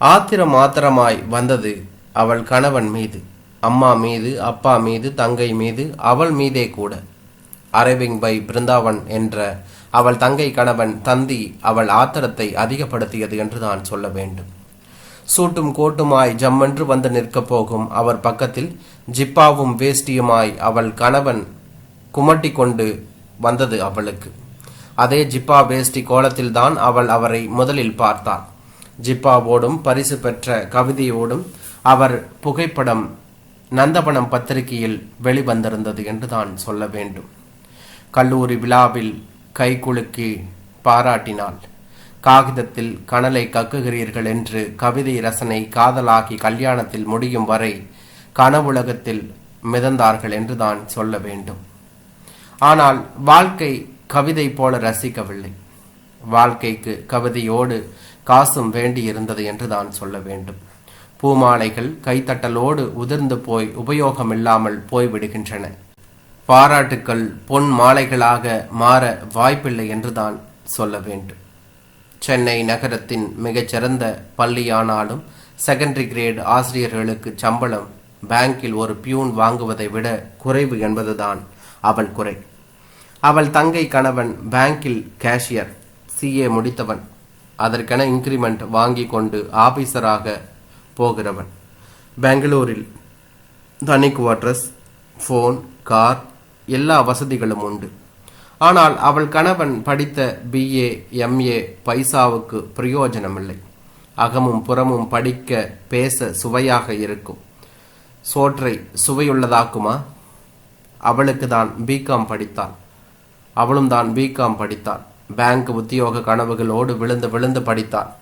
ஆத்திரம் ஆத்திரமாய் வந்தது அவள் கணவன் மீது அம்மா மீது அப்பா மீது தங்கை மீது அவள் மீதே கூட. அரவிங் பை பிருந்தாவன் என்ற அவள் தங்கை கணவன் தந்தி அவள் ஆத்திரத்தை அதிகப்படுத்தியது என்று தான் சொல்ல வேண்டும். சூட்டும் கோட்டுமாய் ஜம்மென்று வந்து நிற்கப் போகும் அவர் பக்கத்தில் ஜிப்பாவும் வேஷ்டியுமாய் அவள் கணவன் குமட்டி கொண்டு வந்தது அவளுக்கு. அதே ஜிப்பா வேஷ்டி கோலத்தில்தான் அவள் அவரை முதலில் பார்த்தாள். ஜிப்பாவோடும் பரிசு பெற்ற கவிதையோடும் அவர் புகைப்படம் நந்தவனம் பத்திரிகையில் வெளிவந்திருந்தது என்று தான் சொல்ல வேண்டும். கல்லூரி விழாவில் கைகுலுக்கி பாராட்டினாள். காகிதத்தில் கனலை கக்குகிறீர்கள் என்று கவிதை ரசனை காதலாகி கல்யாணத்தில் முடியும் வரை கனவுலகத்தில் மிதந்தார்கள் என்று தான் சொல்ல வேண்டும். ஆனால் வாழ்க்கை கவிதை போல ரசிக்கவில்லை. வாழ்க்கைக்கு கவிதையோடு காசும் வேண்டியிருந்தது என்று தான் சொல்ல வேண்டும். பூமாலைகள் கைத்தட்டலோடு உதிர்ந்து போய் உபயோகமில்லாமல் போய்விடுகின்றன. பாராட்டுக்கள் பொன் மாலைகளாக மாற வாய்ப்பில்லை என்று தான் சொல்ல வேண்டும். சென்னை நகரத்தின் மிகச்சிறந்த பள்ளியானாலும் செகண்டரி கிரேட் ஆசிரியர்களுக்கு சம்பளம் பேங்கில் ஒரு பியூன் வாங்குவதை விட குறைவு என்பதுதான் அவள் குறை. அவள் தங்கை கணவன் பேங்கில் கேஷியர் சிஏ முடித்தவன். அதற்கென இன்க்ரிமெண்ட் வாங்கி கொண்டு ஆபீசராக போகிறவன். பெங்களூரில் தனி குவார்டர்ஸ் ஃபோன் கார் எல்லா வசதிகளும் உண்டு. ஆனால் அவள் கணவன் படித்த பிஏ எம்ஏ பைசாவுக்கு பிரயோஜனமில்லை. அகமும் புறமும் படிக்க பேச சுவையாக இருக்கும். சோற்றை சுவையுள்ளதாக்குமா? அவளுக்கு தான் பிகாம் படித்தாள் அவளும் தான் பிகாம் படித்தாள் பேங்க் உத்தியோக கனவுகளோடு விழுந்து விழுந்து படித்தாள்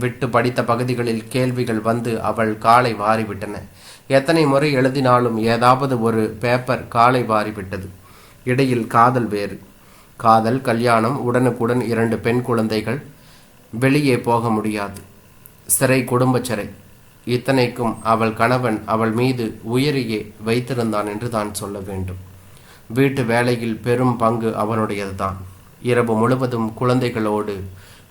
விட்டு படித்த பகுதிகளில் கேள்விகள் வந்து அவள் காலை வாரிவிட்டன. எத்தனை முறை எழுதினாலும் ஏதாவது ஒரு பேப்பர் காலை வாரிவிட்டது. இடையில் காதல் வேறு. காதல் கல்யாணம் உடனுக்குடன் இரண்டு பெண் குழந்தைகள். வெளியே போக முடியாது. சிறை குடும்பச் சிறை. இத்தனைக்கும் அவள் கணவன் அவள் மீது உயரியே வைத்திருந்தான் என்று தான் சொல்ல வேண்டும். வீட்டு வேலையில் பெரும் பங்கு அவனுடையதுதான் இரவு முழுவதும் குழந்தைகளோடு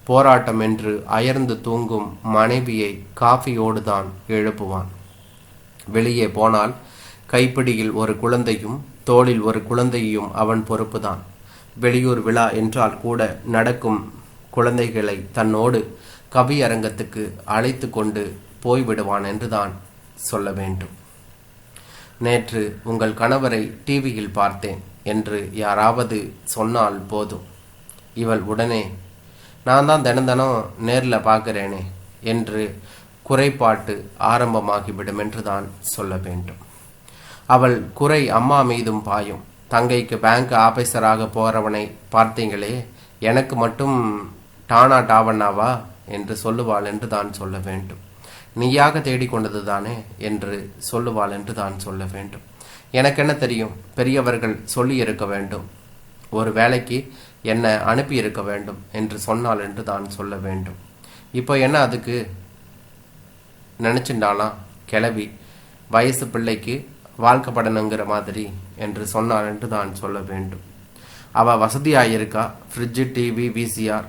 போராட்டம் என்று அயர்ந்து தூங்கும் மனைவியை காஃபியோடு தான் எழுப்புவான். வெளியே போனால் கைப்பிடியில் ஒரு குழந்தையும் தோளில் ஒரு குழந்தையும் அவன் பொறுப்புதான். வெளியூர் விழா என்றால் கூட நடக்கும் குழந்தைகளை தன்னோடு கவியரங்கத்துக்கு அழைத்து கொண்டு போய்விடுவான் என்றுதான் சொல்ல வேண்டும். நேற்று உங்கள் கணவரை டிவியில் பார்த்தேன் என்று யாராவது சொன்னால் போதும். இவள் உடனே நான் தான் தினம் தினம் நேரில் பார்க்குறேனே என்று குறைபாட்டு ஆரம்பமாகிவிடும் என்று தான் சொல்ல வேண்டும். அவள் குறை அம்மா மீதும் பாயும். தங்கைக்கு பேங்க் ஆபீசராக போகிறவனை பார்த்தீங்களே எனக்கு மட்டும் டானா டாவண்ணாவா? என்று சொல்லுவாள் என்று தான் சொல்ல வேண்டும். நீயாக தேடிக்கொண்டது தானே என்று சொல்லுவாள் என்று தான் சொல்ல வேண்டும். எனக்கென்ன தெரியும்? பெரியவர்கள் சொல்லி இருக்க வேண்டும். ஒரு வேலைக்கு என்னை அனுப்பி இருக்க வேண்டும் என்று சொன்னால் என்று தான் சொல்ல வேண்டும். இப்போ என்ன அதுக்கு? நினச்சிண்டாலாம் கிளவி வயசு பிள்ளைக்கு வாழ்க்கப்படணுங்கிற மாதிரி என்று சொன்னால் என்று தான் சொல்ல வேண்டும். அவள் வசதியாக இருக்கா ஃப்ரிட்ஜு டிவி விசிஆர்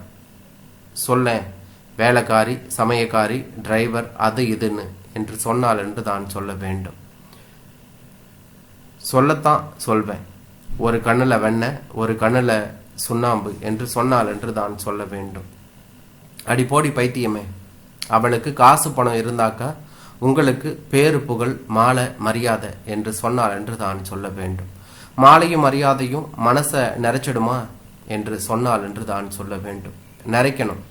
சொல்லேன் வேலைக்காரி சமயக்காரி டிரைவர் அது இதுன்னு என்று சொன்னால் என்று தான் சொல்ல வேண்டும். சொல்லத்தான் சொல்வேன். ஒரு கண்ணில் வெண்ணெய் ஒரு கண்ணில் சுண்ணாம்பு என்று சொன்னாள் என்று தான் சொல்ல வேண்டும். அடி போடி பைத்தியமே அவளுக்கு காசு பணம் இருந்தாக்கா உங்களுக்கு பேரு புகழ் மாலை மரியாதை என்று சொன்னாள் என்று தான் சொல்ல வேண்டும். மாலையும் மரியாதையும் மனசை நிறைச்சிடுமா என்று சொன்னாள் என்று தான் சொல்ல வேண்டும். நிறைக்கணும்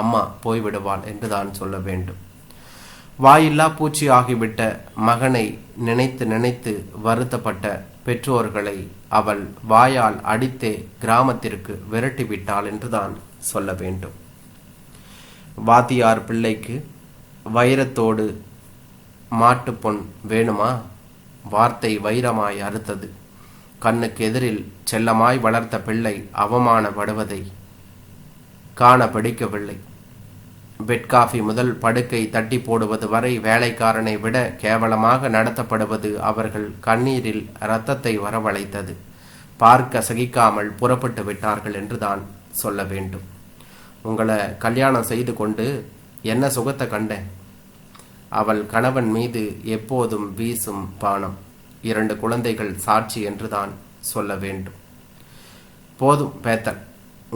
அம்மா போய்விடுவாள் என்று தான் சொல்ல வேண்டும். வாயில்லா பூச்சி ஆகிவிட்ட மகனை நினைத்து நினைத்து வருத்தப்பட்ட பெற்றோர்களை அவள் வாயால் அடித்தே கிராமத்திற்கு விரட்டிவிட்டாள் என்றுதான் சொல்ல வேண்டும். வாத்தியார் பிள்ளைக்கு வைரத்தோடு மாட்டுப்பொன் வேணுமா? வார்த்தை வைரமாய் அறுத்தது. கண்ணுக்கு எதிரில் செல்லமாய் வளர்த்த பிள்ளை அவமானப்படுவதை காண பிடிக்கவில்லை. பெட் காஃபி முதல் படுக்கை தட்டி போடுவது வரை வேலைக்காரனை விட கேவலமாக நடத்தப்படுவது அவர்கள் கண்ணீரில் இரத்தத்தை வரவழைத்தது. பார்க்க சகிக்காமல் புறப்பட்டு விட்டார்கள் என்று தான் சொல்ல வேண்டும். உங்களை கல்யாணம் செய்து கொண்டு என்ன சுகத்தை கண்டேன்? அவள் கணவன் மீது எப்போதும் வீசும் பானம். இரண்டு குழந்தைகள் சாட்சி என்றுதான் சொல்ல வேண்டும். போதும் பேத்தல்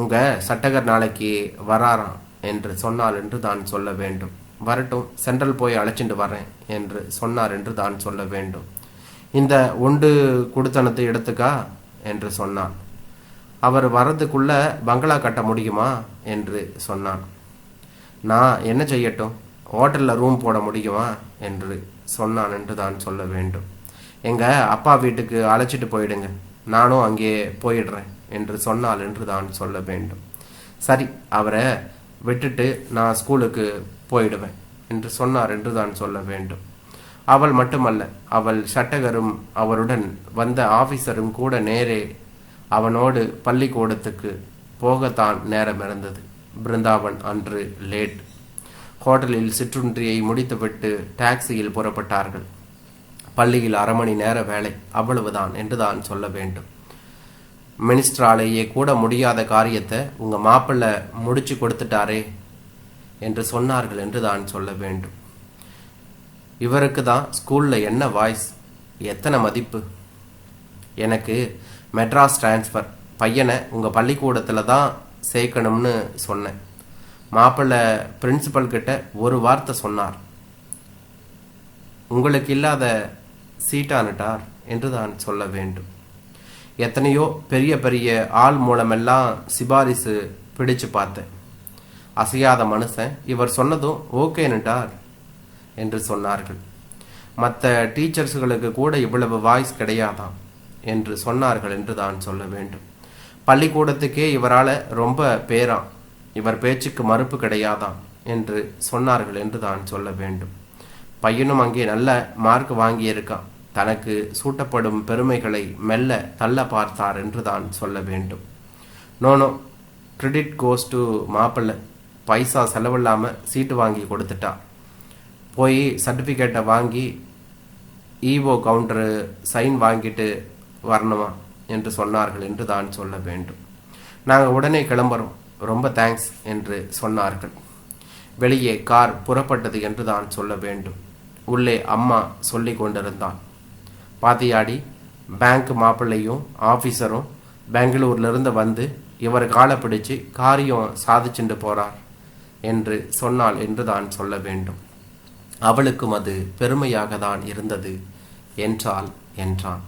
உங்க சட்டகர் நாளைக்கு வராராம். என்று சொன்னார் என்று தான் சொல்ல வேண்டும். வரட்டும் சென்ட்ரல் போய் அழைச்சிட்டு வரேன் என்று சொன்னார் என்று தான் சொல்ல வேண்டும். இந்த ஒண்டு குடுத்தனத்தை எடுத்துக்கா என்று சொன்னான். அவர் வர்றதுக்குள்ள பங்களா கட்ட முடியுமா என்று சொன்னான். நான் என்ன செய்யட்டும்? ஹோட்டலில் ரூம் போட முடியுமா என்று சொன்னான் என்று தான் சொல்ல வேண்டும். எங்கள் அப்பா வீட்டுக்கு அழைச்சிட்டு போயிடுங்க. நானும் அங்கே போயிடுறேன் என்று சொன்னால் என்று தான் சொல்ல வேண்டும். சரி அவரை விட்டுட்டு நான் ஸ்கூலுக்கு போயிடுவேன் என்று சொன்னார் என்று தான் சொல்ல வேண்டும். அவள் மட்டுமல்ல அவள் சட்டகரும் அவருடன் வந்த ஆபீசரும் கூட நேரே அவனோடு பள்ளிக்கூடத்துக்கு போகத்தான் நேரம் இருந்தது. பிருந்தாவன் அன்று லேட். ஹோட்டலில் சிற்றுன்றியை முடித்துவிட்டு டாக்ஸியில் புறப்பட்டார்கள். பள்ளியில் அரை மணி நேர வேலை அவ்வளவுதான் என்றுதான் சொல்ல வேண்டும். மினிஸ்டராலேயே கூட முடியாத காரியத்தை உங்கள் மாப்பிள்ளை முடிச்சு கொடுத்துட்டாரே என்று சொன்னார்கள் என்று தான் சொல்ல வேண்டும். இவருக்கு தான் ஸ்கூலில் என்ன வாய்ஸ் எத்தனை மதிப்பு? எனக்கு மெட்ராஸ் டிரான்ஸ்ஃபர் பையனை உங்கள் பள்ளிக்கூடத்தில் தான் சேர்க்கணும்னு சொன்னேன். மாப்பிள்ளை பிரின்சிபல் கிட்ட ஒரு வார்த்தை சொன்னார். உங்களுக்கு இல்லாத சீட்டானுட்டார் என்று தான் சொல்ல வேண்டும். எத்தனையோ பெரிய பெரிய ஆள் மூலமெல்லாம் சிபாரிசு பிடிச்சு பார்த்தேன். அசையாத மனுஷன் இவர் சொன்னதும் ஓகேனுட்டார் என்று சொன்னார்கள். மற்ற டீச்சர்ஸ்களுக்கு கூட இவ்வளவு வாய்ஸ் கிடையாதான் என்று சொன்னார்கள் என்று தான் சொல்ல வேண்டும். பள்ளிக்கூடத்துக்கே இவரால் ரொம்ப பேராம். இவர் பேச்சுக்கு மறுப்பு கிடையாதாம் என்று சொன்னார்கள் என்று தான் சொல்ல வேண்டும். பையனும் அங்கே நல்ல மார்க் வாங்கியிருக்கான். தனக்கு சூட்டப்படும் பெருமைகளை மெல்ல தள்ள பார்த்தார் என்று தான் சொல்ல வேண்டும். நோனோ கிரெடிட் கோஸ் டு மாப்பிள்ளை. பைசா செலவில்லாமல் சீட்டு வாங்கி கொடுத்துட்டா. போய் சர்டிஃபிகேட்டை வாங்கி ஈவோ கவுண்டரு சைன் வாங்கிட்டு வரணுமா என்று சொன்னார்கள் என்று தான் சொல்ல வேண்டும். நாங்கள் உடனே கிளம்புறோம். ரொம்ப தேங்க்ஸ் என்று சொன்னார்கள். வெளியே கார் புறப்பட்டது என்று தான் சொல்ல வேண்டும். உள்ளே அம்மா சொல்லி கொண்டிருந்தான் பாத்தியாடி பேங்க் மாப்பிள்ளையும் ஆஃபீஸரும் பெங்களூர்லேருந்து வந்து இவர் காலை பிடிச்சு காரியம் சாதிச்சுட்டு போறார் என்று சொன்னாள் என்று தான் சொல்ல வேண்டும். அவளுக்கும் அது பெருமையாக தான் இருந்தது என்றால் என்றான்.